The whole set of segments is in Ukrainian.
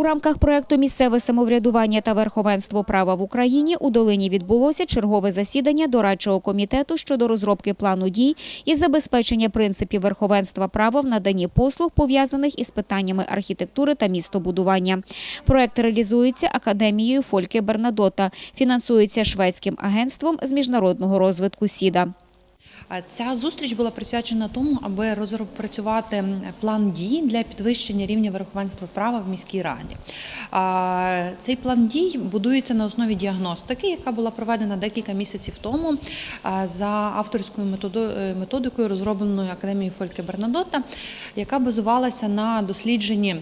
У рамках проекту Місцеве самоврядування та верховенство права в Україні у долині відбулося чергове засідання дорадчого комітету щодо розробки плану дій із забезпечення принципів верховенства права в наданні послуг, пов'язаних із питаннями архітектури та містобудування. Проект реалізується академією Фольке Бернадота, фінансується шведським агентством з міжнародного розвитку СІДА. Ця зустріч була присвячена тому, аби розпрацювати план дій для підвищення рівня верховенства права в міській раді. Цей план дій будується на основі діагностики, яка була проведена декілька місяців тому за авторською е, методикою, розробленою академією Фольке Бернадотта, яка базувалася на дослідженні.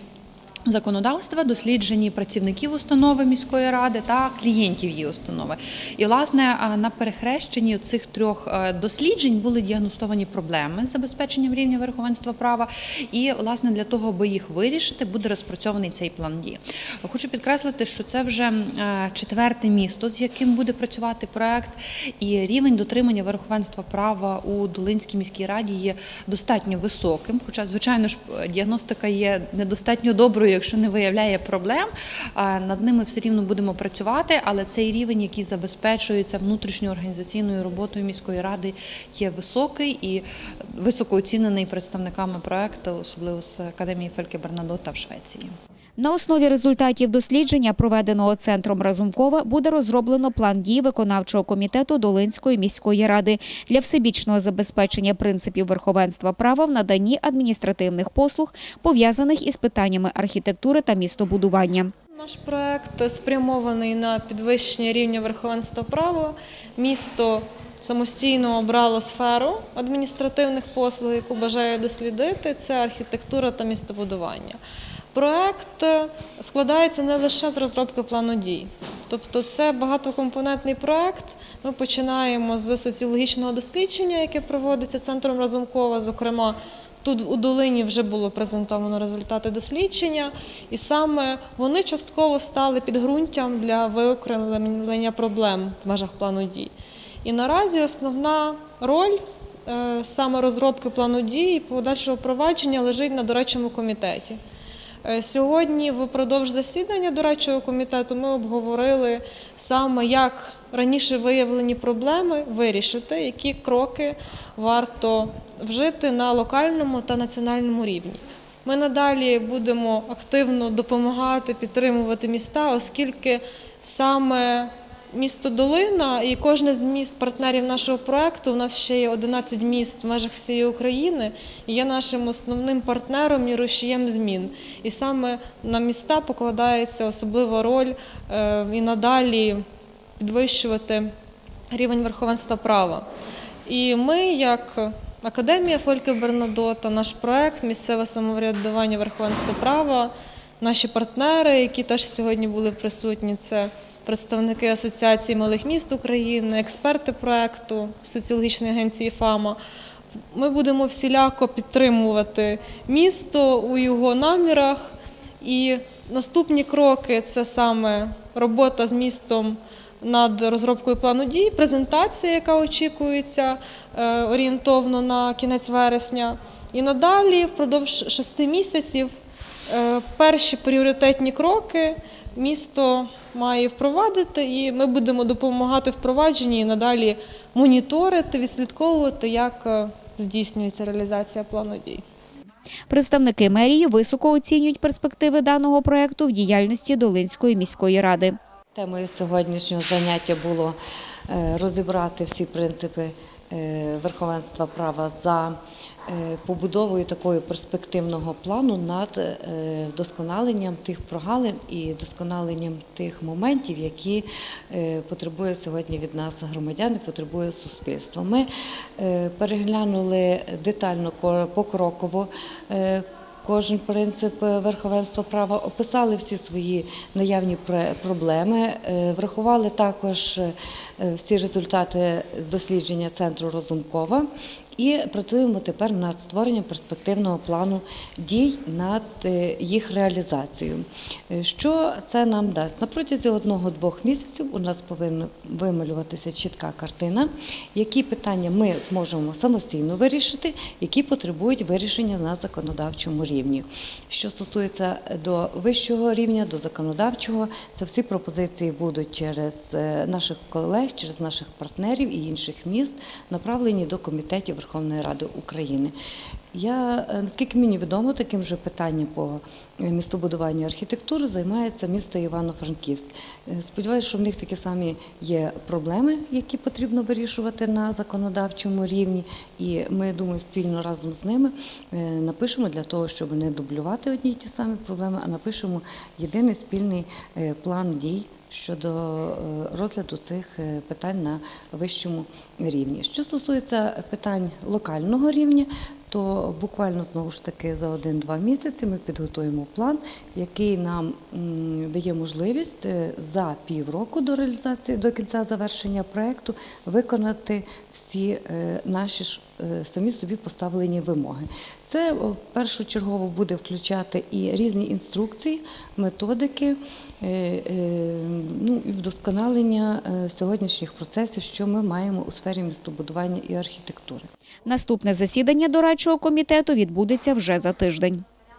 Законодавства, дослідженні працівників установи міської ради та клієнтів її установи. І власне на перехрещенні цих трьох е, досліджень були діагностовані проблеми з забезпеченням рівня верховенства права. І власне для того, аби їх вирішити, буде розпрацьований цей план дій. Хочу підкреслити, що це вже е, четверте місто, з яким буде працювати проект, і рівень дотримання верховенства права у Долинській міській раді є достатньо високим. Хоча, звичайно ж, діагностика є недостатньо доброю, якщо не виявляє проблем. Над ними все рівно будемо працювати, але цей рівень, який забезпечується внутрішньою організаційною роботою міської ради, є високий і високо оцінений представниками проекту, особливо з академії Фельке Бернадота в Швеції. На основі результатів дослідження, проведеного центром Разумкова, буде розроблено план дій виконавчого комітету Долинської міської ради для всебічного забезпечення принципів верховенства права в наданні адміністративних послуг, пов'язаних із питаннями архітектури та містобудування. Наш проект спрямований на підвищення рівня верховенства права. Місто самостійно обрало сферу адміністративних послуг, яку бажає дослідити. Це архітектура та містобудування. Проект складається не лише з розробки плану дій, тобто це багатокомпонентний проект. Ми починаємо з соціологічного дослідження, яке проводиться центром Разумкова, зокрема. Тут у долині вже було презентовано результати дослідження, і саме вони частково стали підґрунтям для виокремлення проблем в межах плану дій. І наразі основна роль е, саме розробки плану дій і подальшого провадження лежить на дорадчому комітеті. Е, Сьогодні, впродовж засідання дорадчого комітету, ми обговорили саме, як раніше виявлені проблеми вирішити, які кроки варто вжити на локальному та національному рівні. Ми надалі будемо активно допомагати підтримувати міста, оскільки саме місто Долина і кожне з міст партнерів нашого проекту, у нас ще є 11 міст в межах всієї України, і є нашим основним партнером і рушієм змін. І саме на міста покладається особлива роль е, і надалі підвищувати рівень верховенства права. І ми, як Академія Фольке Бернадота, наш проект Місцеве самоврядування верховенства права, наші партнери, які теж сьогодні були присутні, це представники Асоціації малих міст України, експерти проекту соціологічної агенції ФАМА. Ми будемо всіляко підтримувати місто у його намірах. І наступні кроки це саме робота з містом над розробкою плану дій, презентація, яка очікується е, орієнтовно на кінець вересня. І надалі, впродовж шести місяців, е, перші пріоритетні кроки місто має впровадити, і ми будемо допомагати впровадженні і надалі моніторити, відслідковувати, як е, здійснюється реалізація плану дій. Представники мерії високо оцінюють перспективи даного проекту в діяльності Долинської міської ради. Темою сьогоднішнього заняття було е, розібрати всі принципи е, верховенства права за побудовою такого перспективного плану над е, вдосконаленням тих прогалин і вдосконаленням тих моментів, які е, потребує сьогодні від нас громадян потребує суспільство. Ми е, переглянули детально ко- покроково е, Кожен принцип е, верховенства права описали всі свої наявні проблеми, е, врахували також е, всі результати дослідження центру Розумкова І працюємо тепер над створенням перспективного плану дій над е, їх реалізацією. Е, Що це нам дасть? На протязі одного-двох місяців у нас повинна вималюватися чітка картина, які питання ми зможемо самостійно вирішити, які потребують вирішення на законодавчому рівні. Що стосується до вищого рівня, до законодавчого, це всі пропозиції будуть через е, наших колег, через наших партнерів і інших міст, направлені до комітетів Верховної Ради України. Я е, наскільки мені відомо, таким же питанням по е, містобудуванню архітектури займається місто Івано-Франківськ. Е, Сподіваюся, що в них такі самі є проблеми, які потрібно вирішувати на законодавчому рівні. І ми думаю, спільно разом з ними напишемо для того, щоб не дублювати одні й ті самі проблеми, а напишемо єдиний спільний план дій щодо е, розгляду цих е, питань на вищому рівні. Що стосується питань локального рівня, то буквально знову ж таки за один-два місяці ми підготуємо план, який нам дає можливість е, за півроку до реалізації, до кінця завершення проекту виконати всі наші самі собі поставлені вимоги. Це о, першочергово буде включати і різні інструкції, методики, е, е, ну і вдосконалення е, сьогоднішніх процесів, що ми маємо у сфері містобудування і архітектури. Наступне засідання дорадчого комітету відбудеться вже за тиждень.